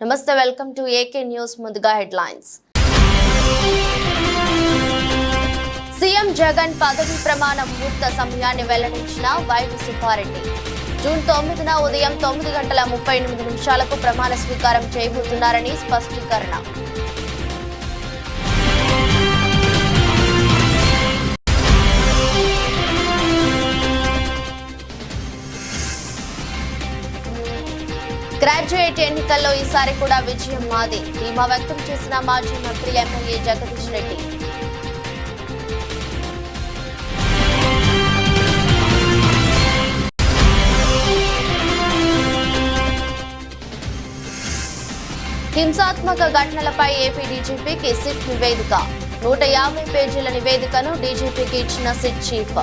నమస్తే welcome to AK news ముందుగా headlines. CM Jagan పదవి ప్రమాణ ముహూర్త సమయాన్ని వెల్లడించిన వైవి సుబ్బారెడ్డి. జూన్ తొమ్మిదిన ఉదయం తొమ్మిది గంటల ముప్పై ఎనిమిది నిమిషాలకు ప్రమాణ స్వీకారం చేయబోతున్నారని స్పష్టీకరణ. గ్రాడ్యుయేట్ ఎన్నికల్లో ఈసారి కూడా విజయం మాది. ధీమా వ్యక్తం చేసిన మాజీ మంత్రి ఎమ్మెల్యే జగదీష్ రెడ్డి. హింసాత్మక ఘటనలపై ఏపీ డీజీపీకి సిట్ నివేదిక. నూట యాభై పేజీల నివేదికను డీజీపీకి ఇచ్చిన సిట్ చీఫ్.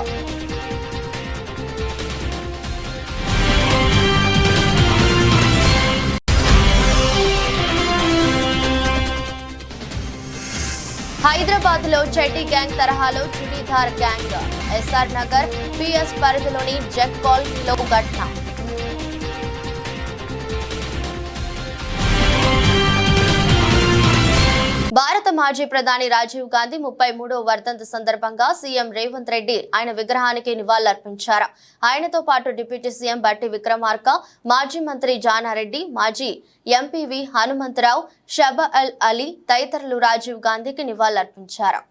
హైదరాబాద్లో చెడ్డీ గ్యాంగ్ తరహాలో churidar gang. SR Nagar PS పరిధిలోని జగ్ కాలనీలో ఘటన. భారత మాజీ ప్రధాని రాజీవ్ గాంధీ ముప్పై మూడో వర్ధంతి సందర్భంగా సీఎం రేవంత్ రెడ్డి ఆయన విగ్రహానికి నివాళులర్పించారు. ఆయనతో పాటు డిప్యూటీ సీఎం బట్టి విక్రమార్క మాజీ మంత్రి జానారెడ్డి మాజీ ఎంపీవి హనుమంతరావు షబ అల్ అలీ తదితరులు రాజీవ్ గాంధీకి నివాళులర్పించారు.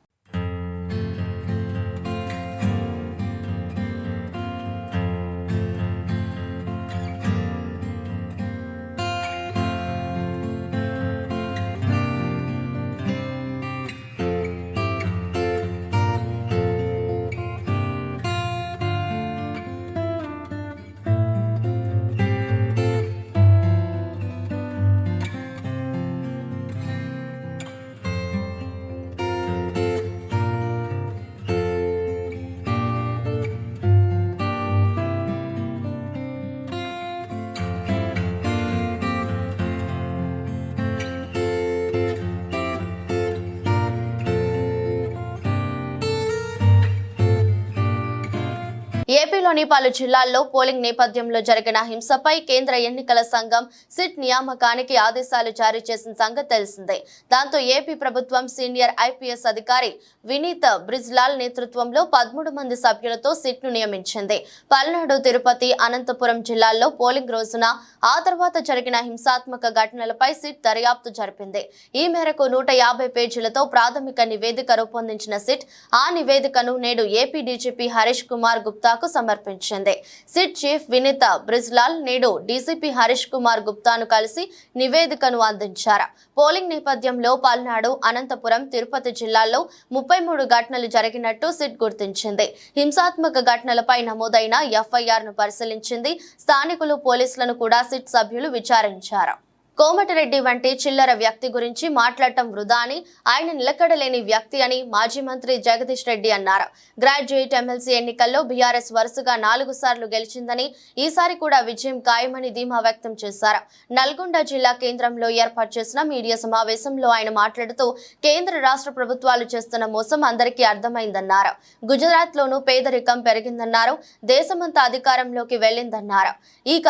ఏపీలోని పలు జిల్లాల్లో పోలింగ్ నేపథ్యంలో జరిగిన హింసపై కేంద్ర ఎన్నికల సంఘం సిట్ నియామకానికి ఆదేశాలు జారీ చేసిన సంగతి తెలిసిందే. దాంతో ఏపీ ప్రభుత్వం సీనియర్ ఐపీఎస్ అధికారి వినీత్ బ్రిజ్లాల్ నేతృత్వంలో పదమూడు మంది సభ్యులతో సిట్ను నియమించింది. పల్నాడు తిరుపతి అనంతపురం జిల్లాల్లో పోలింగ్ రోజున ఆ తర్వాత జరిగిన హింసాత్మక ఘటనలపై సిట్ దర్యాప్తు జరిపింది. ఈ మేరకు నూట యాభై పేజీలతో ప్రాథమిక నివేదిక రూపొందించిన సిట్ ఆ నివేదికను నేడు ఏపీ డీజీపీ హరీష్ కుమార్ గుప్తా గుప్తాకు సమర్పించింది. సిట్ చీఫ్ వినీత బ్రిజ్లాల్ నేడు డీసీపీ హరీష్ కుమార్ గుప్తాను కలిసి నివేదికను అందించారు. పోలింగ్ నేపథ్యంలో పల్నాడు అనంతపురం తిరుపతి జిల్లాల్లో ముప్పై మూడు ఘటనలు జరిగినట్టు సిట్ గుర్తించింది. హింసాత్మక ఘటనలపై నమోదైన ఎఫ్ఐఆర్ను పరిశీలించింది. స్థానికులు పోలీసులను కూడా సిట్ సభ్యులు విచారించారు. కోమటిరెడ్డి వంటి చిల్లర వ్యక్తి గురించి మాట్లాడటం వృధా అని ఆయన నిలకడలేని వ్యక్తి అని మాజీ మంత్రి జగదీష్ రెడ్డి అన్నారు. గ్రాడ్యుయేట్ ఎమ్మెల్సీ ఎన్నికల్లో బీఆర్ఎస్ వరుసగా నాలుగు సార్లు గెలిచిందని ఈసారి కూడా విజయం ఖాయమని ధీమా వ్యక్తం చేశారు. నల్గొండ జిల్లా కేంద్రంలో ఏర్పాటు చేసిన మీడియా సమావేశంలో ఆయన మాట్లాడుతూ కేంద్ర రాష్ట్ర ప్రభుత్వాలు చేస్తున్న మోసం అందరికీ అర్థమైందన్నారు. గుజరాత్ లోనూ పేదరికం పెరిగిందన్నారు. దేశమంతా అధికారంలోకి వెళ్ళిందన్నారు ఇక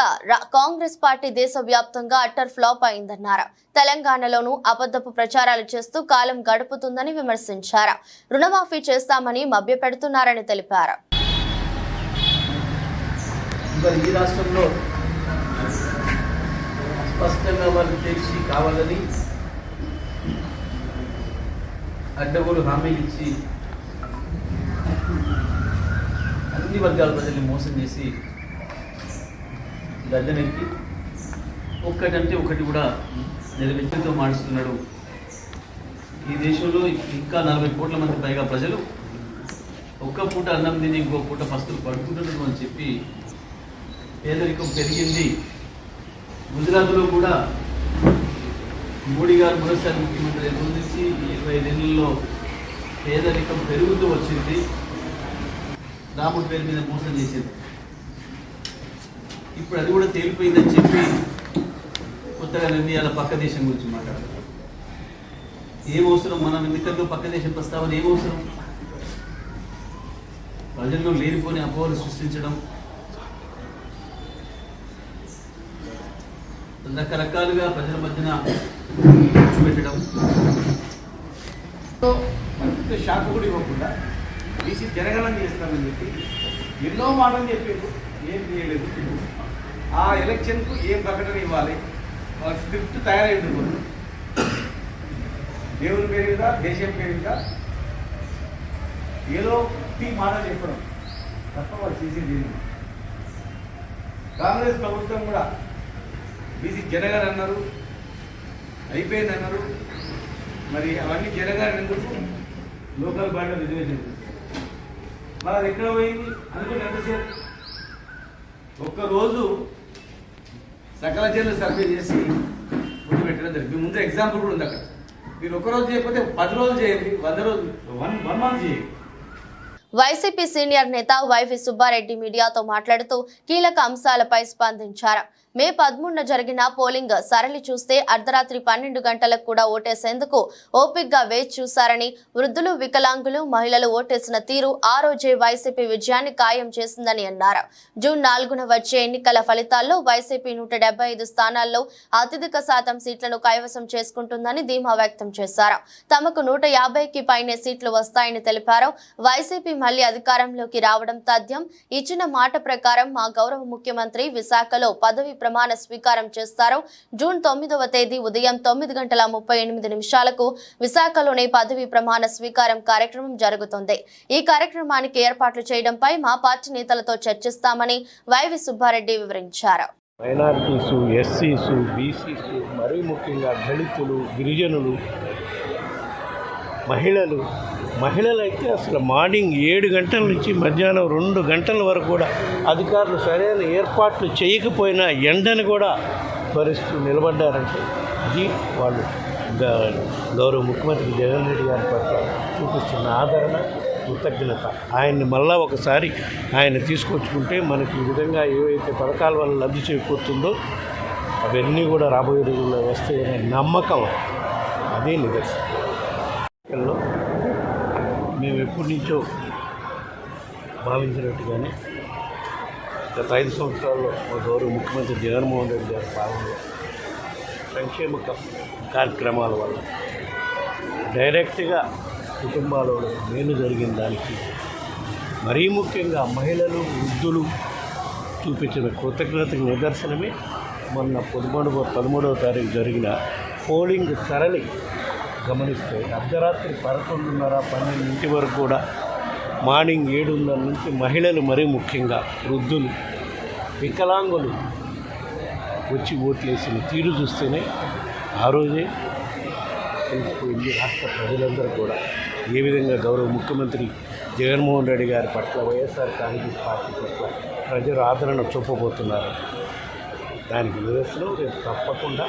కాంగ్రెస్ పార్టీ దేశవ్యాప్తంగా అట్టర్ ఫ్లాప్ ఫ్లాప్ అయిందన్నారు. తెలంగాణలోనూ అబద్ధపు ప్రచారాలు చేస్తూ కాలం గడుపుతుందని విమర్శించారు. రుణమాఫీ చేస్తామని మభ్యపెడుతున్నారని తెలిపారు. ఈ రాష్ట్రంలో స్పష్టంగా వాళ్ళు తెలిసి కావాలని అడ్డగోలు హామీలు ఇచ్చి అన్ని వర్గాల ప్రజల్ని మోసం చేసి గద్దెనెక్కి ఒక్కటంటే ఒకటి కూడా నెరవేర్చుతో మాడుస్తున్నాడు ఈ దేశంలో ఇంకా నలభై కోట్ల మంది పైగా ప్రజలు ఒక్క పూట అన్నం తిని ఇంకో పూట పస్తులు పడుకుంటున్నారు అని చెప్పి పేదరికం పెరిగింది. గుజరాత్లో కూడా మోడీ గారు మరోసారి ముఖ్యమంత్రి అయిన ఇరవై ఐదేళ్ళలో పేదరికం పెరుగుతూ వచ్చింది. రాముడి పేరు మీద మోసం చేసింది. ఇప్పుడు అది కూడా తేలిపోయిందని చెప్పి కొత్తగా నిర్ణయాల పక్క దేశం గురించి మాట్లాడతారు ఏం అవసరం? మనం ఎన్నికల్లో పక్క దేశం ప్రస్తావన ఏం అవసరం? ప్రజల్లో లేనిపోని అపోహలు సృష్టించడం. రకరకాలుగా ప్రజల మధ్యన చూపెట్టడం షాక్ కూడా ఇవ్వకుండా బీసీ జనగణన చేస్తామని చెప్పి ఎన్నో మాటలు చెప్పారు. ఏం చేయలేదు. ఆ ఎలక్షన్కు ఏం ప్రకటన ఇవ్వాలి? వాళ్ళ స్క్రిప్ట్ తయారైంది కూడా దేవుని పేరు మీద దేశం పేరు మీద ఏదో టీ మాట చెప్పడం. తప్ప వాళ్ళు చేసేది కాంగ్రెస్ ప్రభుత్వం కూడా బీసీ జనగారు అన్నారు. అయిపోయింది అన్నారు మరి అవన్నీ జనగారు ఎందుకు? లోకల్ బాడీలో రిజర్వేషన్ మరి అది ఎక్కడ పోయింది? అనుకుని ఎంతసేపు? ఒక్కరోజు సకల జన్లు సర్వే చేసి ముందు పెట్టడం జరిగింది. ముందు ఎగ్జాంపుల్ కూడా ఉంది అక్కడ. మీరు ఒకరోజు చేయకపోతే పది రోజులు చేయండి వంద రోజులు. వన్ వన్ మంత్ చేయండి. వైసీపీ సీనియర్ నేత వైవి సుబ్బారెడ్డి మీడియాతో మాట్లాడుతూ కీలక అంశాలపై స్పందించారు. మే పదమూడున జరిగిన పోలింగ్ సరళి చూస్తే అర్ధరాత్రి పన్నెండు గంటలకు కూడా ఓటేసేందుకు ఓపిక్గా వేచి చూశారని వృద్ధులు వికలాంగులు మహిళలు ఓటేసిన తీరు ఆ రోజే వైసీపీ విజయాన్ని ఖాయం చేసిందని అన్నారు. జూన్ నాలుగున వచ్చే ఎన్నికల ఫలితాల్లో వైసీపీ నూట ఐదు స్థానాల్లో అత్యధిక శాతం సీట్లను కైవసం చేసుకుంటుందని ధీమా వ్యక్తం చేశారు. తమకు నూట యాభైకి పైనే సీట్లు వస్తాయని తెలిపారు. వైసీపీ మళ్ళీ అధికారంలోకి రావడం తథ్యం. ఇచ్చిన మాట ప్రకారం మా గౌరవ ముఖ్యమంత్రి విశాఖలో పదవి ప్రమాణ స్వీకారం చేస్తారు. జూన్ తొమ్మిదవ తేదీ ఉదయం తొమ్మిది గంటల ముప్పై ఎనిమిది నిమిషాలకు విశాఖలోనే పదవి ప్రమాణ స్వీకారం కార్యక్రమం జరుగుతుంది. ఈ కార్యక్రమానికి ఏర్పాట్లు చేయడంపై మా పార్టీ నేతలతో చర్చిస్తామని వైవి సుబ్బారెడ్డి వివరించారు. మైనారిటీసు ఎస్సీసు బీసీసు మరీ ముఖ్యంగా దళితులు గిరిజనులు మహిళలు మహిళలు అయితే అసలు మార్నింగ్ ఏడు గంటల నుంచి మధ్యాహ్నం రెండు గంటల వరకు కూడా అధికారులు సరైన ఏర్పాట్లు చేయకపోయినా ఎండను కూడా భరిస్తూ నిలబడ్డారంటే ఇది వాళ్ళు గౌరవ ముఖ్యమంత్రి జగన్ రెడ్డి గారి పట్ల చూపిస్తున్న ఆదరణ కృతజ్ఞత. ఆయన్ని మళ్ళా ఒకసారి ఆయన తీసుకొచ్చుకుంటే మనకి ఈ విధంగా ఏవైతే పథకాల వల్ల లబ్ధి చేకూరుతుందో అవన్నీ కూడా రాబోయే రోజుల్లో వస్తాయనే నమ్మకం అదే నిదర్శనం. మేము ఎప్పటి నుంచో భావించినట్టుగానే గత ఐదు సంవత్సరాల్లో మా గౌరవ ముఖ్యమంత్రి జగన్మోహన్ రెడ్డి గారి పాలనలో సంక్షేమ కార్యక్రమాల వల్ల డైరెక్ట్గా కుటుంబాలలో మేలు జరిగిన దానికి మరీ ముఖ్యంగా మహిళలు వృద్ధులు చూపించిన కృతజ్ఞతకు నిదర్శనమే మొన్న పదమూడవ పదమూడవ తారీఖు జరిగిన పోలింగ్ సరళి గమనిస్తే అర్ధరాత్రి పదకొండున్నర పన్నెండింటి వరకు కూడా మార్నింగ్ ఏడున్నర నుంచి మహిళలు మరీ ముఖ్యంగా వృద్ధులు వికలాంగులు వచ్చి ఓట్లేసిన తీరు చూస్తేనే ఆ రోజే తెలిసిపోయింది. రాష్ట్ర ప్రజలందరూ కూడా ఏ విధంగా గౌరవ ముఖ్యమంత్రి జగన్మోహన్ రెడ్డి గారి పట్ల వైఎస్ఆర్ కాంగ్రెస్ పార్టీ పట్ల ప్రజలు ఆదరణ చూపబోతున్నారు. దానికి నిదర్శనం రేపు తప్పకుండా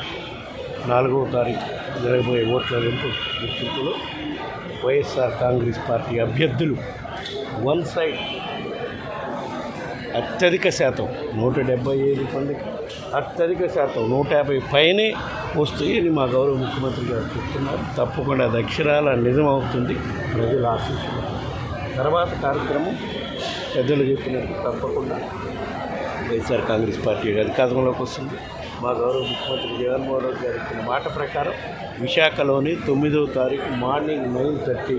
నాలుగవ తారీఖు జరగబోయే ఓట్ల లెంపు గుర్తింపులో వైఎస్ఆర్ కాంగ్రెస్ పార్టీ అభ్యర్థులు వన్ సైడ్ అత్యధిక శాతం నూట డెబ్బై ఐదు మందికి అత్యధిక శాతం నూట యాభై పైనే వస్తాయని మా గౌరవ ముఖ్యమంత్రి గారు చెప్తున్నారు. తప్పకుండా అది అక్షరాల నిజం అవుతుంది. ప్రజలు ఆశిస్తున్నారు. తర్వాత కార్యక్రమం పెద్దలు చెప్పినట్టు తప్పకుండా వైఎస్ఆర్ కాంగ్రెస్ పార్టీ అధికారంలోకి వస్తుంది. మా గౌరవ ముఖ్యమంత్రి జగన్మోహన్ రెడ్డి గారు ఇచ్చిన మాట ప్రకారం విశాఖలోని తొమ్మిదవ తారీఖు మార్నింగ్ నైన్ థర్టీ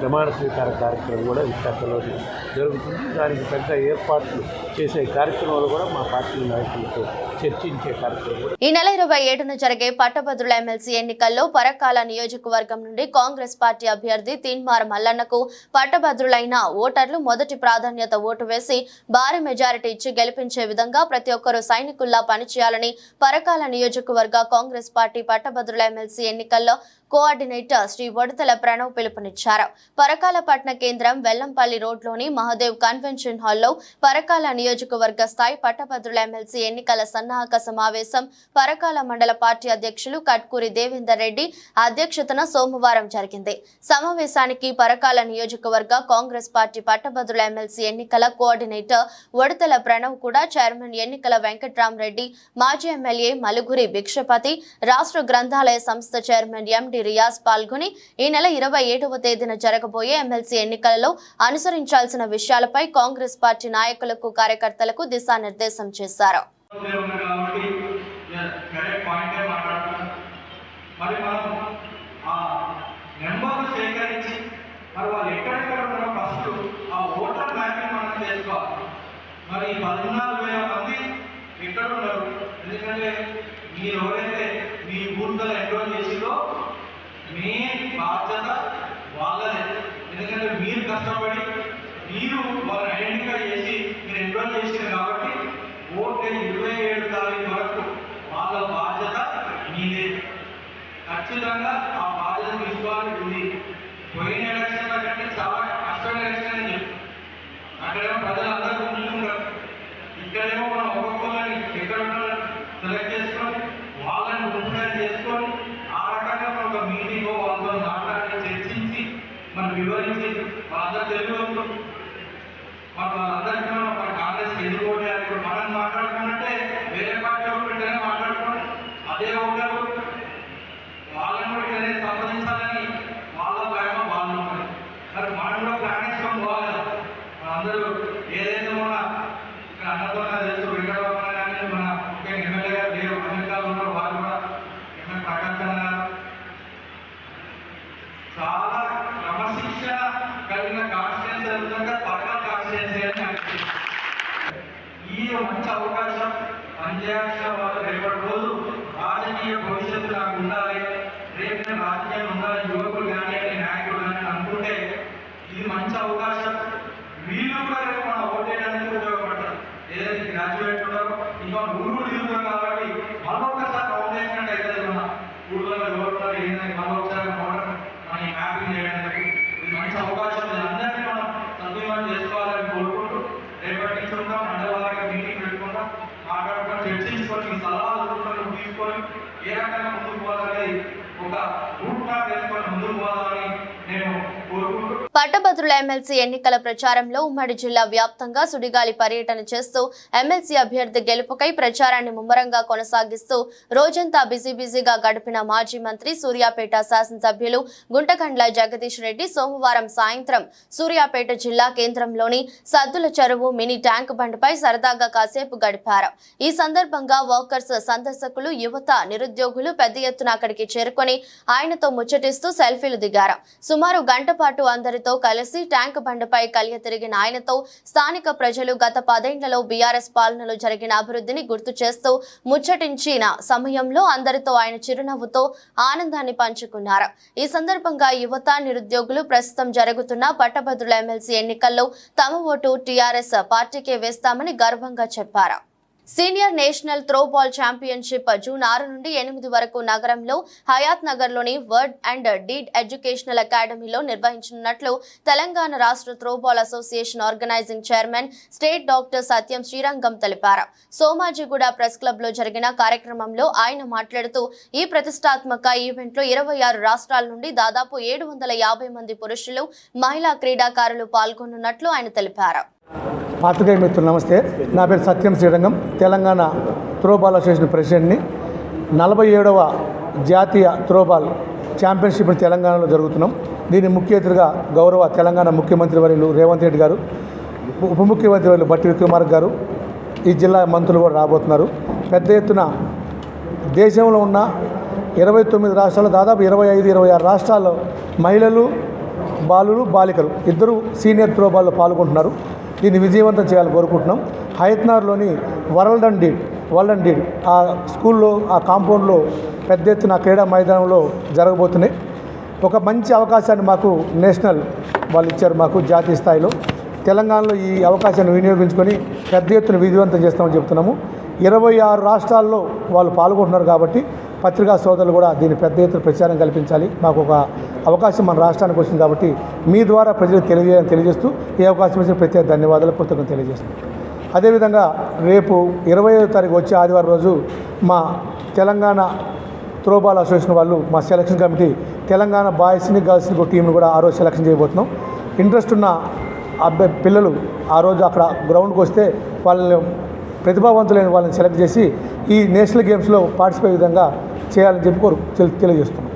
ప్రమాణ స్వీకార కార్యక్రమం కూడా విశాఖలోని జరుగుతుంది. దానికి తగ్గ ఏర్పాట్లు చేసే కార్యక్రమాలు కూడా మా పార్టీ నాయకులతో చర్చించే కార్యక్రమం ఈ నెల ఇరవై ఏడున జరిగే పట్టభద్రుల ఎమ్మెల్సీ ఎన్నికల్లో పరకాల నియోజకవర్గం నుండి కాంగ్రెస్ పార్టీ అభ్యర్థి తీన్మార్ మల్లన్నకు పట్టభద్రులైన ఓటర్లు మొదటి ప్రాధాన్యత ఓటు వేసి భారీ మెజారిటీ ఇచ్చి గెలిపించే విధంగా ప్రతి ఒక్కరూ సైనికుల్లా పనిచేయాలని పరకాల నియోజకవర్గ కాంగ్రెస్ పార్టీ పట్టభద్రుల ఎమ్మెల్సీ ఎన్నికల్లో కోఆర్డినేటర్ శ్రీ వడతల ప్రణవ్ పిలుపునిచ్చారు. పరకాల పట్టణ కేంద్రం వెల్లంపల్లి రోడ్లోని మహదేవ్ కన్వెన్షన్ హాల్లో పరకాల నియోజకవర్గ స్థాయి పట్టభద్రుల ఎమ్మెల్సీ ఎన్నికల సన్నాహక సమావేశం పరకాల మండల పార్టీ అధ్యక్షులు కట్కూరి దేవేందర్ రెడ్డి అధ్యక్షతన సోమవారం జరిగింది. సమావేశానికి పరకాల నియోజకవర్గ కాంగ్రెస్ పార్టీ పట్టభద్రుల ఎమ్మెల్సీ ఎన్నికల కోఆర్డినేటర్ వడతల ప్రణవ్ కూడా చైర్మన్ ఎన్నికల వెంకట్రామరెడ్డి మాజీ ఎమ్మెల్యే మలుగురి భిక్షపతి రాష్ట్ర గ్రంథాలయ సంస్థ చైర్మన్ ఎండి ఎంపీ రియాజ్ పాల్గొని ఈ నెల ఇరవై ఏడవ తేదీన జరగబోయే ఎమ్మెల్సీ ఎన్నికలలో అనుసరించాల్సిన విషయాలపై కాంగ్రెస్ పార్టీ నాయకులకు కార్యకర్తలకు దిశానిర్దేశం చేశారు. మరి పద్నాలుగు వేల మంది ఉన్నారు? ఎందుకంటే మీరు ఎవరైతే మీ ఊర్లో ఎన్రోల్ చేసి బాధ్యత వాళ్ళదే. ఎందుకంటే మీరు కష్టపడి మీరు వాళ్ళని ఐడెంటిఫై చేసి మీరు ఎన్రోల్ చేసింది కాబట్టి ఓటు ఇరవై ఏడు తారీఖు వరకు వాళ్ళ బాధ్యత మీదే. ఖచ్చితంగా ఆ బాధ్యత తీసుకోవాలని ఉంది. పోయిన ఎలక్షన్ల కంటే చాలా కష్టమైన ఎలక్షన్ అని చెప్పి అక్కడేమో ప్రజలందరూ ముందుకుంటారు ఇక్కడేమో మనం ఒక్కొక్కరిని ఎక్కడ సెలెక్ట్ చేసుకొని వాళ్ళని ముందుగా చేసుకొని ఆ రకంగా మనం ఒక మీటింగ్ వాళ్ళతో మాట్లాడి చర్చించి మనం వివరించి వాళ్ళందరూ తెలుగు మన వాళ్ళందరికీ మనం మన కాంగ్రెస్ ఎదుర్కోవాలి ఇప్పుడు మనం మాట్లాడుకున్నట్టే వేరే పార్టీ వాళ్ళు పెట్టనే మాట్లాడుకోండి అదే ఉంటారు వాళ్ళని కూడా ఇక్కడనే సంప్రదించాలని వాళ్ళ భయం వాళ్ళు ఉంటుంది మరి మనం కూడా ప్లాన్ వేసుకొని పోవాలి కదా మనందరూ ఏదైతే మన ఇక్కడ అన్నతో తెలుసు వెంకటరామన్న కానీ మన ముఖ్య ఎమ్మెల్యే గారు లేరు అమెరికాలో ఉన్నారు వారు కూడా ఎమ్మెల్యే ప్రకాశ్ అన్న గారు చాలా క్రమశిక్షణ కలిగిన కాన్స్టిట్యున్సీ విధంగా పక్క కాన్స్టిట్యున్సీ అని అనిపిస్తుంది ఈ మంచి అవకాశం పనిచేయాల్సిన వాళ్ళు రేపటి రోజు రాజకీయ భవిష్యత్తు నాకు ఉండాలి రేపు నేను రాజకీయం ఉండాలి యువకులు కానీ నాయకులు కానీ అనుకుంటే ఇది మంచి అవకాశం వీళ్ళు కూడా రేపు మన ఓటేయడానికి ఉపయోగపడతారు ఏదైతే గ్రాడ్యుయేట్ ఉన్నారో ఇంకా ఊరు తిరుగుతారు కాబట్టి మరొకసారి ఫౌండేషన్ అవుతుంది మన ఊళ్ళో ఎవరు ఉన్నారు ఏంటని మరొకసారి మోడల్ మన ఈ మ్యాపింగ్ చేయడానికి ఇది మంచి అవకాశం ఇది అందరినీ మనం సద్వినియోగం చేసుకోవాలని కోరుకుంటూ రేపటి మండల మీటింగ్ పెట్టుకుంటాం మాట్లాడుకొని చర్చించుకొని సలహాలు సూచనలు తీసుకొని ఏ రకంగా ముందుకు పోవాలనేది ఒక రూట్ మ్యాప్ వేసుకొని ముందుకు పోవాలని పట్టభద్రుల ఎమ్మెల్సీ ఎన్నికల ప్రచారంలో ఉమ్మడి జిల్లా వ్యాప్తంగా సుడిగాలి పర్యటన చేస్తూ ఎమ్మెల్సీ అభ్యర్థి గెలుపుకై ప్రచారాన్ని ముమ్మరంగా కొనసాగిస్తూ రోజంతా బిజీ బిజీగా గడిపిన మాజీ మంత్రి సూర్యాపేట శాసనసభ్యులు గుంటకండ్ల జగదీష్ రెడ్డి సోమవారం సాయంత్రం సూర్యాపేట జిల్లా కేంద్రంలోని సద్దుల చెరువు మినీ ట్యాంక్ బండ్పై సరదాగా కాసేపు గడిపారు. ఈ సందర్భంగా వర్కర్స్ సందర్శకులు యువత నిరుద్యోగులు పెద్ద ఎత్తున అక్కడికి చేరుకొని ఆయనతో ముచ్చటిస్తూ సెల్ఫీలు దిగారు. సుమారు గంట పాటు అందరితో కలిసి ట్యాంక్ బండపై కలియ తిరిగిన ఆయనతో స్థానిక ప్రజలు గత పదేండ్లలో బీఆర్ఎస్ పాలనలో జరిగిన అభివృద్ధిని గుర్తు చేస్తూ ముచ్చటించిన సమయంలో అందరితో ఆయన చిరునవ్వుతో ఆనందాన్ని పంచుకున్నారు. ఈ సందర్భంగా యువత నిరుద్యోగులు ప్రస్తుతం జరుగుతున్న పట్టభద్రుల ఎమ్మెల్సీ ఎన్నికల్లో తమ ఓటు టీఆర్ఎస్ పార్టీకే వేస్తామని గర్వంగా చెప్పారు. Senior national throwball championship June ఆరు నుండి ఎనిమిది వరకు నగరంలో హయాత్ నగర్లోని వర్డ్ అండ్ డీడ్ ఎడ్యుకేషనల్ అకాడమీలో నిర్వహించనున్నట్లు తెలంగాణ రాష్ట్ర throwball association organising chairman state doctor Satyam Srirangam తెలిపారు. సోమాజిగూడ ప్రెస్ క్లబ్లో జరిగిన కార్యక్రమంలో ఆయన మాట్లాడుతూ ఈ ప్రతిష్టాత్మక ఈవెంట్లో ఇరవై ఆరు రాష్ట్రాల నుండి దాదాపు ఏడు వందల యాభై మంది పురుషులు మహిళా క్రీడాకారులు పాల్గొనున్నట్లు ఆయన తెలిపారు. పాత్రికేయ మిత్రులు నమస్తే. నా పేరు సత్యం శ్రీరంగం. తెలంగాణ త్రోబాల్ అసోసియేషన్ ప్రెసిడెంట్ని. నలభై ఏడవ జాతీయ త్రోబాల్ ఛాంపియన్షిప్ని తెలంగాణలో జరుగుతున్నాం. దీని ముఖ్య అతిథిగా గౌరవ తెలంగాణ ముఖ్యమంత్రి వర్యులు రేవంత్ రెడ్డి గారు ఉప ముఖ్యమంత్రి వర్యులు బట్టి విక్రమార్ గారు ఈ జిల్లా మంత్రులు కూడా రాబోతున్నారు. పెద్ద ఎత్తున దేశంలో ఉన్న ఇరవై తొమ్మిది రాష్ట్రాల్లో దాదాపు ఇరవై ఐదు ఇరవై ఆరు రాష్ట్రాల్లో మహిళలు బాలులు బాలికలు ఇద్దరు సీనియర్ త్రోబాల్లో పాల్గొంటున్నారు. దీన్ని విజయవంతం చేయాలని కోరుకుంటున్నాం. హయత్నార్లోని world and deed world and deed ఆ స్కూల్లో ఆ కాంపౌండ్లో పెద్ద ఎత్తున క్రీడా మైదానంలో జరగబోతున్నాయి. ఒక మంచి అవకాశాన్ని మాకు నేషనల్ వాళ్ళు ఇచ్చారు మాకు జాతీయ స్థాయిలో. తెలంగాణలో ఈ అవకాశాన్ని వినియోగించుకొని పెద్ద ఎత్తున విజయవంతం చేస్తామని చెప్తున్నాము. ఇరవై ఆరు రాష్ట్రాల్లో వాళ్ళు పాల్గొంటున్నారు కాబట్టి పత్రికా సోదరులు కూడా దీన్ని పెద్ద ఎత్తున ప్రచారం కల్పించాలి. మాకు ఒక అవకాశం మన రాష్ట్రానికి వచ్చింది కాబట్టి మీ ద్వారా ప్రజలకు తెలియజేయాలని తెలియజేస్తూ ఈ అవకాశం ఇచ్చిన ప్రత్యేక ధన్యవాదాలు కృతజ్ఞతలు తెలియజేస్తున్నాం. అదేవిధంగా రేపు ఇరవై ఐదో తారీఖు వచ్చే ఆదివారం రోజు మా తెలంగాణ త్రోబాల్ అసోసియేషన్ వాళ్ళు మా సెలక్షన్ కమిటీ తెలంగాణ బాయ్స్ని గర్ల్స్ని ఒక టీంని కూడా ఆ రోజు సెలక్షన్ చేయబోతున్నాం. ఇంట్రెస్ట్ ఉన్న అబ్బాయి పిల్లలు ఆ రోజు అక్కడ గ్రౌండ్కి వస్తే వాళ్ళని ప్రతిభావంతులైన వాళ్ళని సెలెక్ట్ చేసి ఈ నేషనల్ గేమ్స్లో పార్టిసిపేట్ విధంగా చేయాలని చెప్పి కోరు తెలి- తెలియజేస్తున్నాం.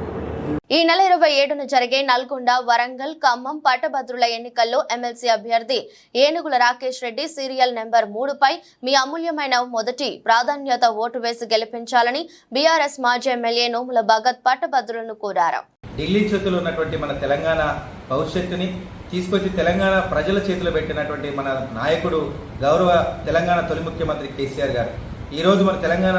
ఈ నెల ఇరవై ఏడున జరిగే నల్గొండ వరంగల్ ఖమ్మం పట్టభద్రుల ఎన్నికల్లో ఎమ్మెల్సీ అభ్యర్థి ఏనుగుల రాకేష్ రెడ్డి సీరియల్ నెంబర్ మూడుపై మీ అమూల్యమైన మొదటి ప్రాధాన్యత ఓటు వేసి గెలిపించాలని బీఆర్ఎస్ మాజీ ఎమ్మెల్యే నోముల భగత్ పట్టభద్రులను కోరారు. ఢిల్లీ చేతిలో ఉన్నటువంటి మన తెలంగాణ భవిష్యత్తుని తీసుకొచ్చి తెలంగాణ ప్రజల చేతిలో పెట్టినటువంటి మన నాయకుడు గౌరవ తెలంగాణ తొలి ముఖ్యమంత్రి కేసీఆర్ గారు. ఈరోజు మన తెలంగాణ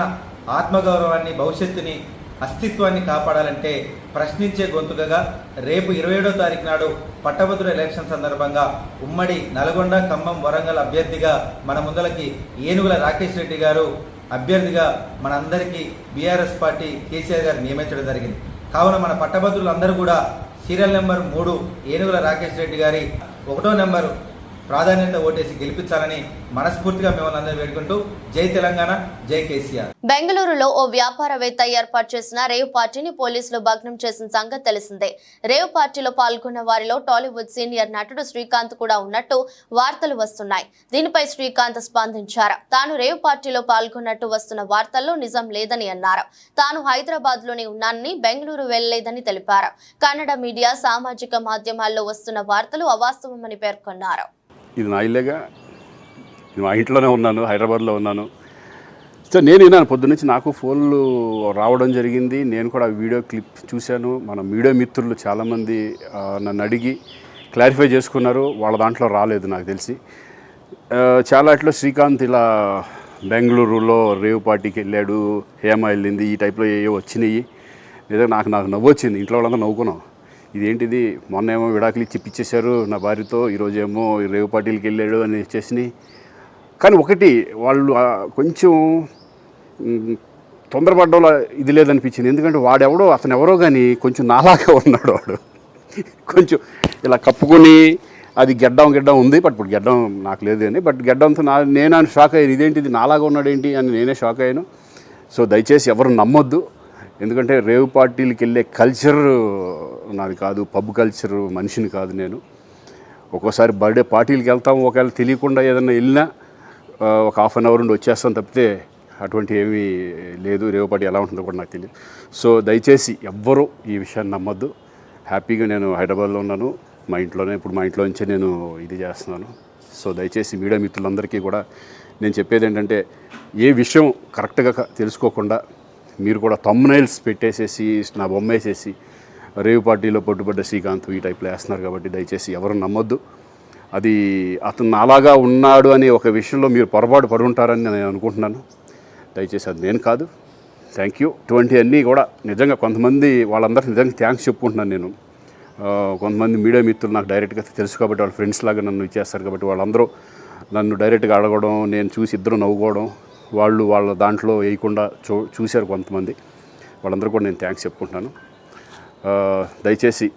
ఆత్మగౌరవాన్ని భవిష్యత్తుని అస్తిత్వాన్ని కాపాడాలంటే ప్రశ్నించే గొంతుకగా రేపు ఇరవై ఏడో తారీఖు నాడు పట్టభద్రుల ఎలక్షన్ సందర్భంగా ఉమ్మడి నల్గొండ ఖమ్మం వరంగల్ అభ్యర్థిగా మన ముందలకి ఏనుగుల రాకేష్ రెడ్డి గారు అభ్యర్థిగా మనందరికీ బీఆర్ఎస్ పార్టీ కేసీఆర్ గారు నియమించడం జరిగింది. కావున మన పట్టభద్రులందరూ కూడా సీరియల్ నెంబర్ మూడు ఏనుగుల రాకేష్ రెడ్డి గారి ఒకటో నెంబరు ప్రాధాన్యత ఓటేసి గెలిపించాలని మనస్ఫూర్తిగా మిమ్మల్ని అందరూ వేడుకుంటూ జై తెలంగాణ జై కేసీఆర్. బెంగళూరులో ఓ వ్యాపారవేత్త ఏర్పాటు చేసిన రేవ్ పార్టీని పోలీసులు భగ్నం చేసిన సంగతి తెలిసిందే. రేవ్ పార్టీలో పాల్గొన్న వారిలో టాలీవుడ్ సీనియర్ నటుడు శ్రీకాంత్ కూడా ఉన్నట్టు వార్తలు వస్తున్నాయి. దీనిపై శ్రీకాంత్ స్పందించారు. తాను రేవ్ పార్టీలో పాల్గొన్నట్టు వస్తున్న వార్తల్లో నిజం లేదని అన్నారు. తాను హైదరాబాద్లోనే ఉన్నానని బెంగళూరు వెళ్ళలేదని తెలిపారు. కన్నడ మీడియా సామాజిక మాధ్యమాల్లో వస్తున్న వార్తలు అవాస్తవమని పేర్కొన్నారు. ఇది నా ఇల్లేగా. మా ఇంట్లోనే ఉన్నాను హైదరాబాద్లో ఉన్నాను. సో నేను విన్నాను పొద్దున్నుంచి నాకు ఫోన్లు రావడం జరిగింది. నేను కూడా ఆ వీడియో క్లిప్ చూశాను. మన మీడియా మిత్రులు చాలామంది నన్ను అడిగి క్లారిఫై చేసుకున్నారు. వాళ్ళ దాంట్లో రాలేదు నాకు తెలిసి. చాలా అట్లా శ్రీకాంత్ ఇలా బెంగళూరులో రేవ్ పార్టీకి వెళ్ళాడు హేమ వెళ్ళింది ఈ టైప్లో ఏవో వచ్చినాయి. నిజంగా నాకు నాకు నవ్వు వచ్చింది ఇంట్లో వాళ్ళందరూ నవ్వుకున్నాం. ఇదేంటిది? మొన్న ఏమో విడాకులు ఇచ్చి పిచ్చేశారు నా భార్యతో ఈరోజు ఏమో రేవు పార్టీలకి వెళ్ళాడు అని చేసినాయి కానీ ఒకటి వాళ్ళు కొంచెం మ్, తొందరపడ్డంలో ఇది లేదనిపించింది. ఎందుకంటే వాడెవడో అతను ఎవరో కానీ కొంచెం నాలాగా ఉన్నాడు వాడు. కొంచెం ఇలా కప్పుకొని అది గెడ్డం గెడ్డం ఉంది బట్ ఇప్పుడు గెడ్డం నాకు లేదు అని. బట్ గెడ్డంతో నా నేను అని షాక్ అయ్యాను. ఇదేంటిది నాలాగా ఉన్నాడేంటి అని నేనే షాక్ అయ్యాను. సో దయచేసి ఎవరు నమ్మొద్దు. ఎందుకంటే రేవ్ పార్టీలకి వెళ్ళే కల్చర్ నాది కాదు పబ్ కల్చర్ మనిషిని కాదు నేను. ఒక్కోసారి బర్త్డే పార్టీలకి వెళ్తాం ఒకవేళ తెలియకుండా ఏదైనా వెళ్ళినా ఒక హాఫ్ అన్ అవర్ నుండి వచ్చేస్తాం తప్పితే అటువంటి ఏమీ లేదు రేవపాటి ఎలా ఉంటుందో కూడా నాకు తెలియదు. సో దయచేసి ఎవ్వరూ ఈ విషయాన్ని నమ్మద్దు. హ్యాపీగా నేను హైదరాబాద్లో ఉన్నాను. మా ఇంట్లోనే ఇప్పుడు మా ఇంట్లో నుంచే నేను ఇది చేస్తున్నాను. సో దయచేసి మీడియా మిత్రులందరికీ కూడా నేను చెప్పేది ఏంటంటే ఏ విషయం కరెక్ట్గా తెలుసుకోకుండా మీరు కూడా తమ్నైల్స్ పెట్టేసేసి నా బొమ్మ వేసేసి రేవు పార్టీలో పట్టుబడ్డ శ్రీకాంత్ ఈ టైప్లో వేస్తున్నారు కాబట్టి దయచేసి ఎవరు నమ్మొద్దు. అది అతను నాలాగా ఉన్నాడు అనే ఒక విషయంలో మీరు పొరపాటు పడి ఉంటారని నేను అనుకుంటున్నాను. దయచేసి అది నేను కాదు. థ్యాంక్ యూ ఇటువంటి అన్నీ కూడా నిజంగా కొంతమంది వాళ్ళందరికీ నిజంగా థ్యాంక్స్ చెప్పుకుంటున్నాను నేను. కొంతమంది మీడియా మిత్రులు నాకు డైరెక్ట్గా తెలుసు కాబట్టి వాళ్ళ ఫ్రెండ్స్ లాగా నన్ను ఇచ్చేస్తారు కాబట్టి వాళ్ళందరూ నన్ను డైరెక్ట్గా అడగడం నేను చూసి ఇద్దరు నవ్వుకోవడం వాళ్ళు వాళ్ళ దాంట్లో వేయకుండా చూ చూశారు కొంతమంది. వాళ్ళందరూ కూడా నేను థ్యాంక్స్ చెప్పుకుంటున్నాను. దయచేసి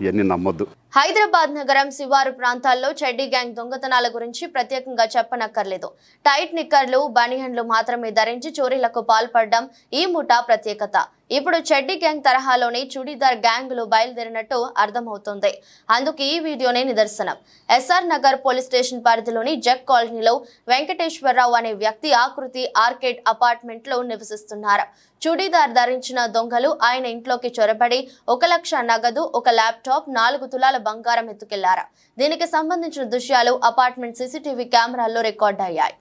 ఇవన్నీ నమ్మొద్దు. హైదరాబాద్ నగరం శివారు ప్రాంతాల్లో చెడ్డీ గ్యాంగ్ దొంగతనాల గురించి ప్రత్యేకంగా చెప్పనక్కర్లేదు. టైట్ నిక్కర్లు బనియన్లు మాత్రమే ధరించి చోరీలకు పాల్పడడం ఈ ముఠా ప్రత్యేకత. ఇప్పుడు చెడ్డి గ్యాంగ్ తరహాలోనే చుడీదార్ గ్యాంగులు బయలుదేరినట్టు అర్థమవుతోంది. అందుకు ఈ వీడియోనే నిదర్శనం. ఎస్ఆర్ నగర్ పోలీస్ స్టేషన్ పరిధిలోని జగ్ కాలనీలో వెంకటేశ్వరరావు అనే వ్యక్తి ఆకృతి ఆర్కేడ్ అపార్ట్మెంట్లో నివసిస్తున్నారు. చుడీదార్ ధరించిన దొంగలు ఆయన ఇంట్లోకి చొరబడి ఒక లక్ష నగదు ఒక ల్యాప్టాప్ నాలుగు తులాల బంగారం ఎత్తుకెళ్ళారు. దీనికి సంబంధించిన దృశ్యాలు అపార్ట్మెంట్ సీసీటీవీ కెమెరాల్లో రికార్డ్ అయ్యాయి.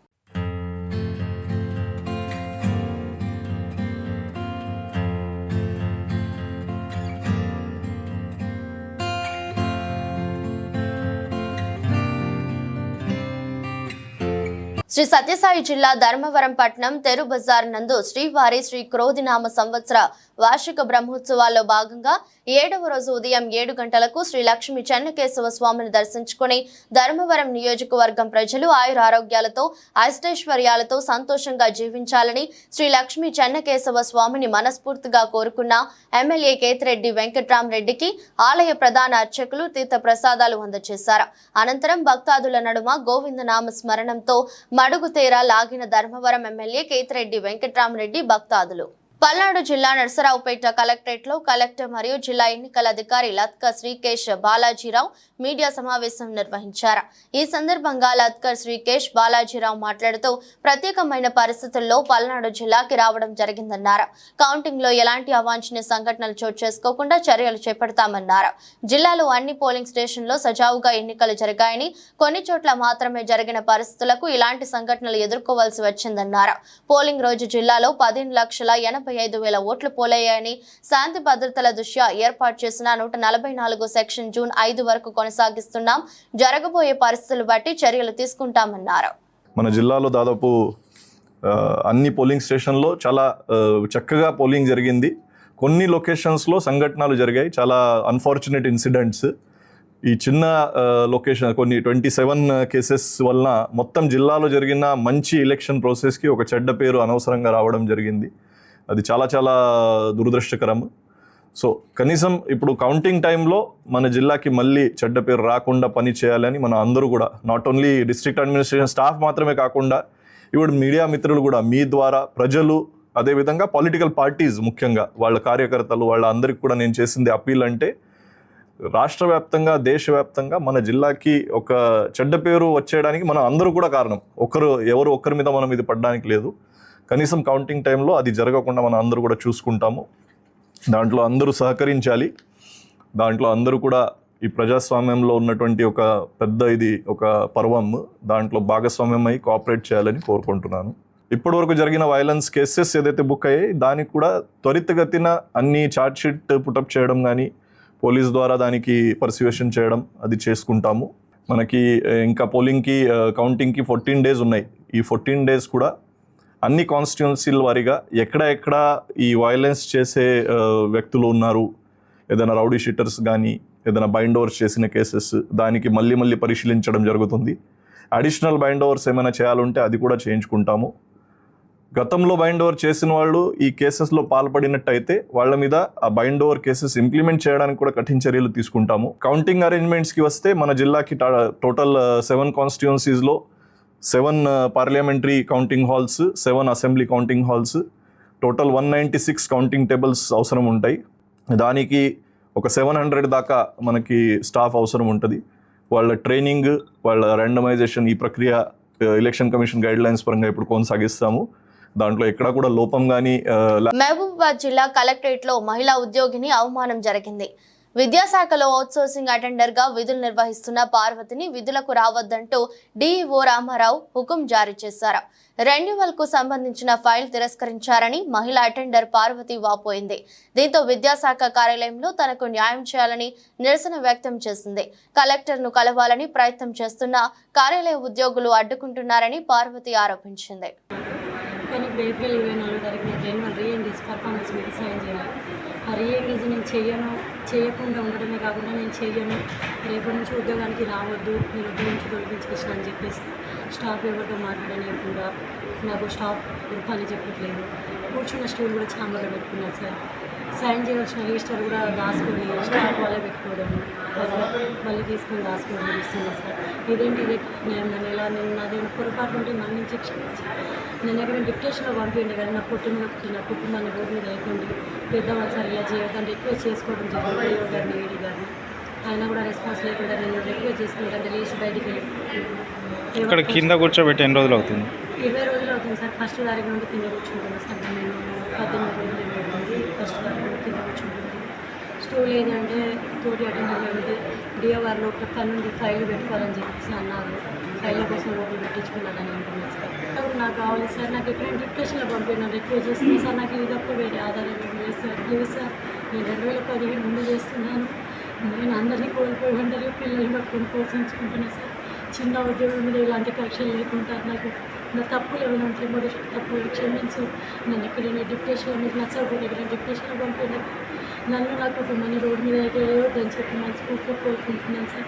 శ్రీ సత్యసాయి జిల్లా ధర్మవరం పట్నం తెరు బజార్ నందు శ్రీవారి శ్రీ క్రోధినామ సంవత్సర వార్షిక బ్రహ్మోత్సవాల్లో భాగంగా ఏడవ రోజు ఉదయం ఏడు గంటలకు శ్రీ లక్ష్మీ చెన్నకేశవ స్వామిని దర్శించుకుని ధర్మవరం నియోజకవర్గం ప్రజలు ఆయుర ఆరోగ్యాలతో అష్టైశ్వర్యాలతో సంతోషంగా జీవించాలని శ్రీ లక్ష్మీ చెన్నకేశవ స్వామిని మనస్ఫూర్తిగా కోరుకున్న ఎమ్మెల్యే కేతిరెడ్డి వెంకట్రామరెడ్డికి ఆలయ ప్రధాన అర్చకులు తీర్థ ప్రసాదాలు అందజేశారు. అనంతరం భక్తాదుల నడుమ గోవిందనామ స్మరణంతో మడుగుతేరా లాగిన ధర్మవరం ఎమ్మెల్యే కేతిరెడ్డి వెంకట్రామరెడ్డి భక్తాదులు. పల్నాడు జిల్లా నరసరావుపేట కలెక్టరేట్లో కలెక్టర్ మరియు జిల్లా ఎన్నికల అధికారి లత్కర్ శ్రీకేష్ బాలాజీరావు మీడియా సమావేశం నిర్వహించారు. ఈ సందర్భంగా లత్కర్ శ్రీకేష్ బాలాజీరావు మాట్లాడుతూ ప్రత్యేకమైన పరిస్థితుల్లో పల్నాడు జిల్లాకి రావడం జరిగిందన్నారు. కౌంటింగ్లో ఎలాంటి అవాంఛనీయ సంఘటనలు చోటు చేసుకోకుండా చర్యలు చేపడతామన్నారు. జిల్లాలో అన్ని పోలింగ్ స్టేషన్లో సజావుగా ఎన్నికలు జరిగాయని కొన్ని చోట్ల మాత్రమే జరిగిన పరిస్థితులకు ఇలాంటి సంఘటనలు ఎదుర్కోవాల్సి వచ్చిందన్నారు. పోలింగ్ రోజు జిల్లాలో పదిహేను లక్షల ఎనభై నలభై ఐదు వేల ఓట్లు పోలయ్యాయని శాంతి భద్రతల దృష్ట్యా ఏర్పాటు చేసిన నూట నలభై నాలుగు సెక్షన్ జూన్ ఐదు వరకు కొనసాగిస్తున్నాం. జరగబోయే పరిస్థితులు బట్టి చర్యలు తీసుకుంటామన్నారు. మన జిల్లాలో దాదాపు అన్ని పోలింగ్ స్టేషన్లో చాలా చక్కగా పోలింగ్ జరిగింది. కొన్ని లొకేషన్స్లో సంఘటనలు జరిగాయి. చాలా అన్ఫార్చునేట్ ఇన్సిడెంట్స్ ఈ చిన్న లొకేషన్ కొన్ని ట్వంటీ సెవెన్ కేసెస్ వలన మొత్తం జిల్లాలో జరిగిన మంచి ఎలక్షన్ ప్రాసెస్కి ఒక చెడ్డ పేరు అనవసరంగా రావడం జరిగింది. అది చాలా చాలా దురదృష్టకరం. సో కనీసం ఇప్పుడు కౌంటింగ్ టైంలో మన జిల్లాకి మళ్ళీ చెడ్డ పేరు రాకుండా పని చేయాలని మన అందరూ కూడా not only district administration staff మాత్రమే కాకుండా ఇప్పుడు మీడియా మిత్రులు కూడా మీ ద్వారా ప్రజలు అదేవిధంగా పొలిటికల్ పార్టీస్ ముఖ్యంగా వాళ్ళ కార్యకర్తలు వాళ్ళ అందరికి కూడా నేను చేసింది అప్పీల్ అంటే రాష్ట్ర వ్యాప్తంగా దేశవ్యాప్తంగా మన జిల్లాకి ఒక చెడ్డ పేరు వచ్చేయడానికి మనం అందరూ కూడా కారణం. ఒకరు ఎవరు ఒక్కరి మీద మనం ఇది పడడానికి లేదు. కనీసం కౌంటింగ్ టైంలో అది జరగకుండా మనం అందరూ కూడా చూసుకుంటాము. దాంట్లో అందరూ సహకరించాలి. దాంట్లో అందరూ కూడా ఈ ప్రజాస్వామ్యంలో ఉన్నటువంటి ఒక పెద్ద ఇది ఒక పర్వం దాంట్లో భాగస్వామ్యం అయి కోఆపరేట్ చేయాలని కోరుకుంటున్నాను. ఇప్పటివరకు జరిగిన వైలెన్స్ కేసెస్ ఏదైతే బుక్ అయ్యాయి దానికి కూడా త్వరితగతిన అన్ని ఛార్జ్ షీట్ పుటప్ చేయడం కానీ పోలీస్ ద్వారా దానికి పర్సివేషన్ చేయడం అది చేసుకుంటాము. మనకి ఇంకా పోలింగ్కి కౌంటింగ్కి ఫోర్టీన్ డేస్ ఉన్నాయి. ఈ ఫోర్టీన్ డేస్ కూడా అన్ని కాన్స్టిట్యున్సీల వారీగా ఎక్కడ ఎక్కడ ఈ వైలెన్స్ చేసే వ్యక్తులు ఉన్నారు. ఏదైనా రౌడీ షీటర్స్ కానీ ఏదైనా బైండ్ ఓవర్స్ చేసిన కేసెస్ దానికి మళ్ళీ మళ్ళీ పరిశీలించడం జరుగుతుంది. అడిషనల్ బైండ్ ఓవర్స్ ఏమైనా చేయాలంటే అది కూడా చేయించుకుంటాము. గతంలో బైండ్ ఓవర్ చేసిన వాళ్ళు ఈ కేసెస్లో పాల్పడినట్టయితే వాళ్ళ మీద ఆ బైండ్ ఓవర్ కేసెస్ ఇంప్లిమెంట్ చేయడానికి కూడా కఠిన చర్యలు తీసుకుంటాము. కౌంటింగ్ అరేంజ్మెంట్స్కి వస్తే మన జిల్లాకి total seven కాన్స్టిట్యున్సీస్లో seven parliamentary counting halls seven assembly counting halls. Total one ninety six counting tables అవసరం ఉంటాయి. దానికి ఒక సెవెన్ హండ్రెడ్ దాకా మనకి స్టాఫ్ అవసరం ఉంటుంది. వాళ్ళ ట్రైనింగ్ వాళ్ళ ర్యాండమైజేషన్ ఈ ప్రక్రియ ఎలక్షన్ కమిషన్ గైడ్ లైన్స్ పరంగా ఇప్పుడు కొనసాగిస్తాము. దాంట్లో ఎక్కడ కూడా లోపం కానీ మహబూబాబాద్ జిల్లా కలెక్టరేట్లో మహిళా ఉద్యోగిని అవమానం జరిగింది. విద్యాశాఖలో అవుట్సోర్సింగ్ అటెండర్గా విధులు నిర్వహిస్తున్న పార్వతిని విధులకు రావద్దంటూ డిఈఓ రామారావు హుకుం జారీ చేశారు. రెన్యువల్కు సంబంధించిన ఫైల్ తిరస్కరించారని మహిళా అటెండర్ పార్వతి వాపోయింది. దీంతో విద్యాశాఖ కార్యాలయంలో తనకు న్యాయం చేయాలని నిరసన వ్యక్తం చేసింది. కలెక్టర్ను కలవాలని ప్రయత్నం చేస్తున్న కార్యాలయ ఉద్యోగులు అడ్డుకుంటున్నారని పార్వతి ఆరోపించింది. రీఎంగేజ్ నేను చేయను చేయకుండా ఉండడమే కాకుండా నేను చేయను. రేపటి నుంచి ఉద్యోగానికి రావద్దు నేను ఉద్యోగం నుంచి తొలగించేసిన అని చెప్పేసి. స్టాఫ్ ఎవరితో మాట్లాడలేకుండా నాకు స్టాఫ్ పని చెప్పట్లేదు. కూర్చున్న స్టూల్ కూడా చాంబర్లో పెట్టుకున్నారు సార్. సైన్ చేయవలసిన రిజిస్టర్ కూడా దాచుకొని స్టాఫ్ వాళ్ళే పెట్టుకోవడం మళ్ళీ తీసుకొని దాచుకోవడం చూస్తున్నాను సార్. ఇదేంటి నేను నన్ను ఎలా నేను నాది పొరపాటు ఉంటే మన్నించి క్షమించి నేను ఎక్కడ డిప్టేషన్లో పంపించండి కానీ నా పుట్టిన నా కుటుంబాన్ని రోడ్డు మీద పెద్దవాళ్ళు సార్ ఇలా చేయొద్దని రిక్వెస్ట్ చేసుకోవడం జరిగింది. గారిని ఏడీ గారిని. ఆయన కూడా రెస్పాన్స్ లేకుండా నేను రిక్వెస్ట్ చేసుకుంటాను లేచి బయటికి వెళ్ళి ఇక్కడ కింద కూర్చోబెట్టి ఎన్ని రోజులు అవుతుంది? ఇరవై రోజులు అవుతుంది సార్. ఫస్ట్ తారీఖు నుండి కింద కూర్చుంటుంది. సార్ నేను పద్దెనిమిది రోజులు ఫస్ట్ తారీఖు కింద కూర్చుంటున్నాను స్టూల్ ఏంటంటే తోటి అటెండర్ అడిగితే డిఓఆర్ లోపల పన్నుండి ఫైల్ పెట్టుకోవాలని చెప్పేసి అన్నారు. ఫైల్ కోసం లోపల పెట్టించుకున్నారని అంటున్నాను సార్. నాకు కావాలి సార్. నాకు ఎక్కడైనా డిప్రెషన్లో పంపినాను రిక్వెస్ట్ చేస్తుంది సార్ నాకు ఇది తప్ప వేరే ఆధారం లేదు సార్. ప్లీజ్ సార్ నేను రెండు వేల పదిహేను ముందు చేస్తున్నాను. నేను అందరినీ కోల్పోయి ఉండరు పిల్లల్ని పట్టుకొని పోషించుకుంటున్నాను సార్. చిన్న ఉద్యోగం మీద ఇలాంటి కక్షలు లేకుండా నాకు నా తప్పులు ఏమైనా ఉంటే మొదటి తప్పులు క్షమించు. నన్ను ఎక్కడైనా డిప్రెషన్లో మీకు నచ్చకపోతే ఎక్కడైనా డిప్రెషన్లో పంపిన నన్ను నా కుటుంబాన్ని రోడ్డు మీద వేయవద్దని చెప్పి మనస్ఫూర్తిగా కోరుకుంటున్నాను సార్.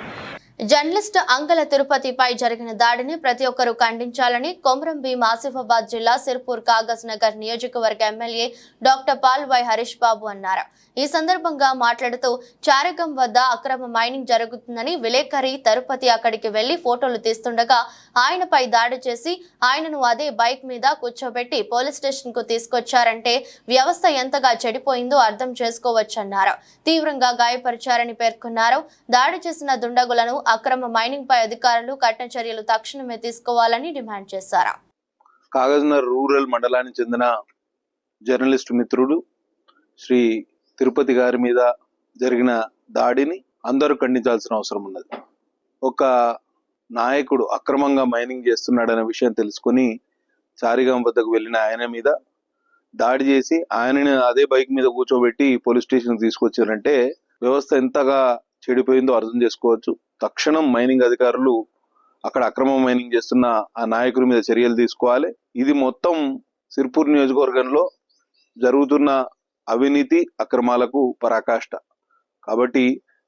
జర్నలిస్ట్ అంగల తిరుపతిపై జరిగిన దాడిని ప్రతి ఒక్కరూ ఖండించాలని కొమరం భీం ఆసిఫాబాద్ జిల్లా సిర్పూర్ కాగజ్ నగర్ నియోజకవర్గ MLA doctor Palvai Harish Babu అన్నారు. ఈ సందర్భంగా మాట్లాడుతూ చారగం వద్ద అక్రమ మైనింగ్ జరుగుతుందని విలేకరి తిరుపతి అక్కడికి వెళ్ళి ఫోటోలు తీస్తుండగా ఆయనపై దాడి చేసి ఆయనను అదే బైక్ మీద కూర్చోబెట్టి పోలీస్ స్టేషన్కు తీసుకొచ్చారంటే వ్యవస్థ ఎంతగా చెడిపోయిందో అర్థం చేసుకోవచ్చన్నారు. తీవ్రంగా గాయపరిచారని పేర్కొన్నారు. దాడి చేసిన దుండగులను అక్రమ మైనింగ్ పై అధికారులు కఠిన చర్యలు తక్షణమే తీసుకోవాలని డిమాండ్ చేశారు. కాగజ్నగర్ రూరల్ మండలానికి చెందిన జర్నలిస్ట్ మిత్రుడు శ్రీ తిరుపతి గారి మీద జరిగిన దాడిని అందరూ ఖండించాల్సిన అవసరం ఉన్నది. ఒక నాయకుడు అక్రమంగా మైనింగ్ చేస్తున్నాడనే విషయం తెలుసుకొని చారిగాం వద్దకు వెళ్ళిన ఆయన మీద దాడి చేసి ఆయనని అదే బైక్ మీద కూర్చోబెట్టి పోలీస్ స్టేషన్ తీసుకొచ్చారంటే వ్యవస్థ ఎంతగా చెడిపోయిందో అర్థం చేసుకోవచ్చు. తక్షణం మైనింగ్ అధికారులు అక్కడ అక్రమ మైనింగ్ చేస్తున్న ఆ నాయకుడి మీద చర్యలు తీసుకోవాలి. ఇది మొత్తం సిర్పూర్ నియోజకవర్గంలో జరుగుతున్న అవినీతి అక్రమాలకు పరాకాష్ట. కాబట్టి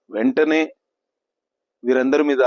వెంటనే వీరందరి మీద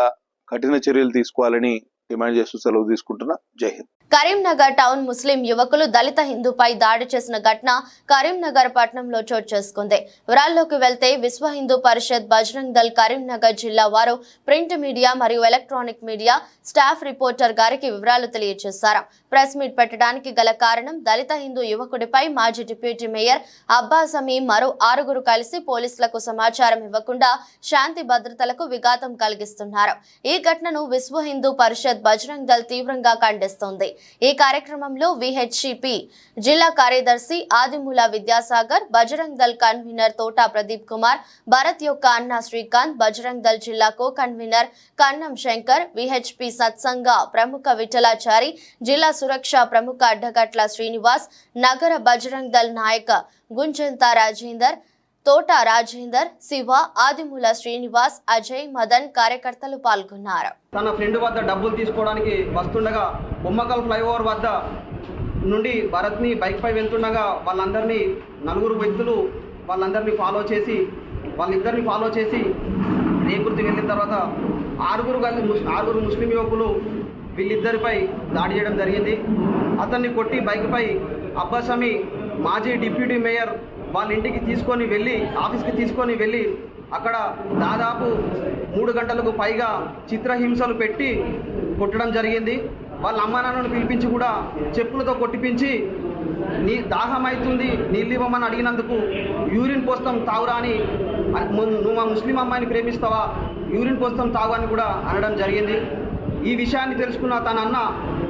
కఠిన చర్యలు తీసుకోవాలని డిమాండ్ చేస్తూ సెలవు తీసుకుంటున్నా జై హింద్. కరీంనగర్ టౌన్ ముస్లిం యువకులు దళిత హిందూపై దాడి చేసిన ఘటన కరీంనగర్ పట్టణంలో చోటు చేసుకుంది. వివరాల్లోకి వెళ్తే విశ్వ హిందూ పరిషత్ బజరంగ్ దల్ కరీంనగర్ జిల్లా వారు ప్రింట్ మీడియా మరియు ఎలక్ట్రానిక్ మీడియా స్టాఫ్ రిపోర్టర్ గారికి వివరాలు తెలియజేశారు. ప్రెస్ మీట్ పెట్టడానికి గల కారణం దళిత హిందూ యువకుడిపై మాజీ డిప్యూటీ మేయర్ అబ్బాస్ అమీ మరో ఆరుగురు కలిసి పోలీసులకు సమాచారం ఇవ్వకుండా శాంతి భద్రతలకు విఘాతం కలిగిస్తున్నారు. ఈ ఘటనను విశ్వ హిందూ పరిషత్ బజరంగ్ దళ్ తీవ్రంగా ఖండిస్తోంది. ఈ కార్యక్రమంలో విహెచ్సిపి జిల్లా కార్యదర్శి ఆదిమూల విద్యాసాగర్ బజరంగ్ దళ్ కన్వీనర్ తోటా ప్రదీప్ కుమార్ భరత్ యొక్క అన్న శ్రీకాంత్ బజరంగ్ దళ్ జిల్లా co convener Kannam Shankar VHP సత్సంగ ప్రముఖ విఠలాచారి జిల్లా సురక్ష ప్రముఖ అడ్డగట్ల శ్రీనివాస్ నగర బజరంగ్ దళ్ నాయక గుంజంతా రాజేందర్ తోట రాజేందర్ శివ ఆదిమూల శ్రీనివాస్ అజయ్ మదన్ కార్యకర్తలు పాల్గొన్నారు. తన ఫ్రెండ్ వద్ద డబ్బులు తీసుకోవడానికి వస్తుండగా బొమ్మకల్ ఫ్లైఓవర్ వద్ద నుండి భరత్ని బైక్పై వెళ్తుండగా వాళ్ళందరినీ నలుగురు వ్యక్తులు వాళ్ళందరినీ ఫాలో చేసి వాళ్ళిద్దరిని ఫాలో చేసి రేకుర్తి వెళ్ళిన తర్వాత ఆరుగురు కలిసి ఆరుగురు ముస్లిం యువకులు వీళ్ళిద్దరిపై దాడి చేయడం జరిగింది. అతన్ని కొట్టి బైక్పై అబ్బాసమి మాజీ డిప్యూటీ మేయర్ వాళ్ళ ఇంటికి తీసుకొని వెళ్ళి ఆఫీస్కి తీసుకొని వెళ్ళి అక్కడ దాదాపు మూడు గంటలకు పైగా చిత్రహింసలు పెట్టి కొట్టడం జరిగింది. వాళ్ళ అమ్మ నాన్నను పిలిపించి కూడా చెప్పులతో కొట్టిపించి నీ దాహం అవుతుంది నీళ్ళు ఇవ్వమని అడిగినందుకు యూరిన్ పోస్తాం తాగురా అని నువ్వు మా ముస్లిం అమ్మాయిని ప్రేమిస్తావా? యూరిన్ పోస్తాం తాగు అని కూడా అనడం జరిగింది. ఈ విషయాన్ని తెలుసుకున్న తన అన్న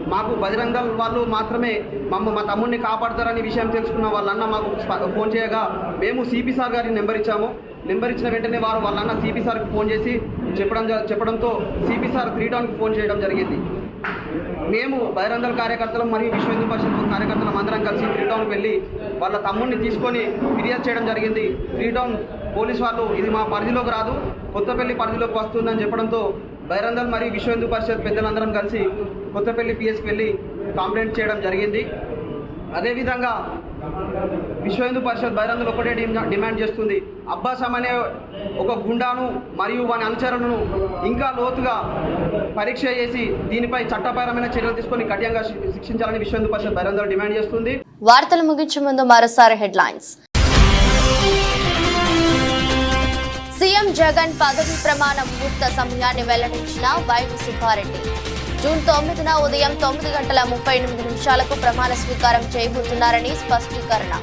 మాకు బజరంగ వాళ్ళు మాత్రమే మమ్మ మా తమ్ముడిని కాపాడతారని విషయం తెలుసుకున్న వాళ్ళన్న మాకు ఫోన్ చేయగా మేము సిపి సార్ గారికి నెంబర్ ఇచ్చాము. నెంబర్ ఇచ్చిన వెంటనే వారు వాళ్ళన్న సిపి సార్కి ఫోన్ చేసి చెప్పడం జ- చెప్పడంతో సిపి సార్ త్రీ టౌన్కి ఫోన్ చేయడం జరిగింది. మేము బహిరంగల్ కార్యకర్తలు మరియు విశ్వ హిందూ పరిషత్ కార్యకర్తలం అందరం కలిసి త్రీ టౌన్కి వెళ్ళి వాళ్ళ తమ్ముడిని తీసుకొని ఫిర్యాదు చేయడం జరిగింది. త్రీ టౌన్ పోలీస్ వాళ్ళు ఇది మా పరిధిలోకి రాదు. కొత్తపల్లి పరిధిలోకి వస్తుందని చెప్పడంతో బైరందల్ మరియు విశ్వ హిందూ పరిషత్ పెద్దలందరం కలిసి కొత్తపల్లి పిఎస్కి వెళ్ళి కంప్లైంట్ చేయడం జరిగింది. అదేవిధంగా విశ్వ హిందూ పరిషత్ బైరందల్ ఒకటే డిమాండ్ చేస్తుంది. అబ్బాసం అనే ఒక గుండాను మరియు వాని అనుచరులను ఇంకా లోతుగా పరీక్ష చేసి దీనిపై చట్టపరమైన చర్యలు తీసుకొని కఠినంగా శిక్షించాలని విశ్వ హిందూ పరిషత్ బైరందల్ డిమాండ్ చేస్తుంది. వార్తలు ముగించే ముందు మరోసారి హెడ్లైన్స్ సీఎం జగన్ పదవి ప్రమాణ ముహూర్త సమయాన్ని వెల్లడించిన వైవి సుబ్బారెడ్డి. జూన్ తొమ్మిదిన ఉదయం తొమ్మిది గంటల ముప్పై ఎనిమిది నిమిషాలకు ప్రమాణ స్వీకారం చేయబోతున్నారని స్పష్టీకరణ.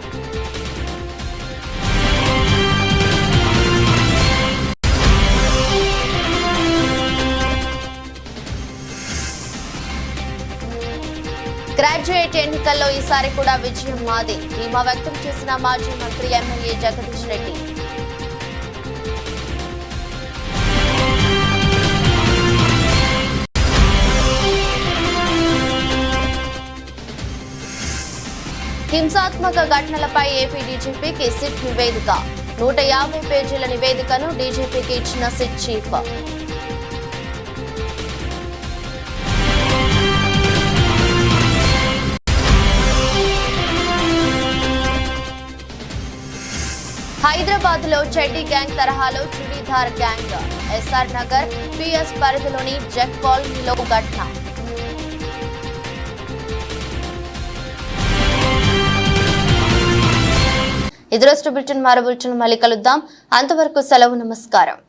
గ్రాడ్యుయేట్ ఎన్నికల్లో ఈసారి కూడా విజయం మాది. ధీమా వ్యక్తం చేసిన మాజీ మంత్రి ఎమ్మెల్యే జగదీష్ రెడ్డి. హింసాత్మక ఘటనలపై ఏపీ డీజీపీకి సిట్ నివేదిక. నూట యాభై పేజీల నివేదికను డీజీపీకి ఇచ్చిన సిట్ చీఫ్. హైదరాబాద్లో చెడ్డీ గ్యాంగ్ తరహాలో churidar gang. SR Nagar PS పరిధిలోని జెక్లో ఘటన. ఇదిరోజు బ్రిటన్ మరో బులెటిన్ మళ్ళీ కలుద్దాం. అంతవరకు సెలవు నమస్కారం.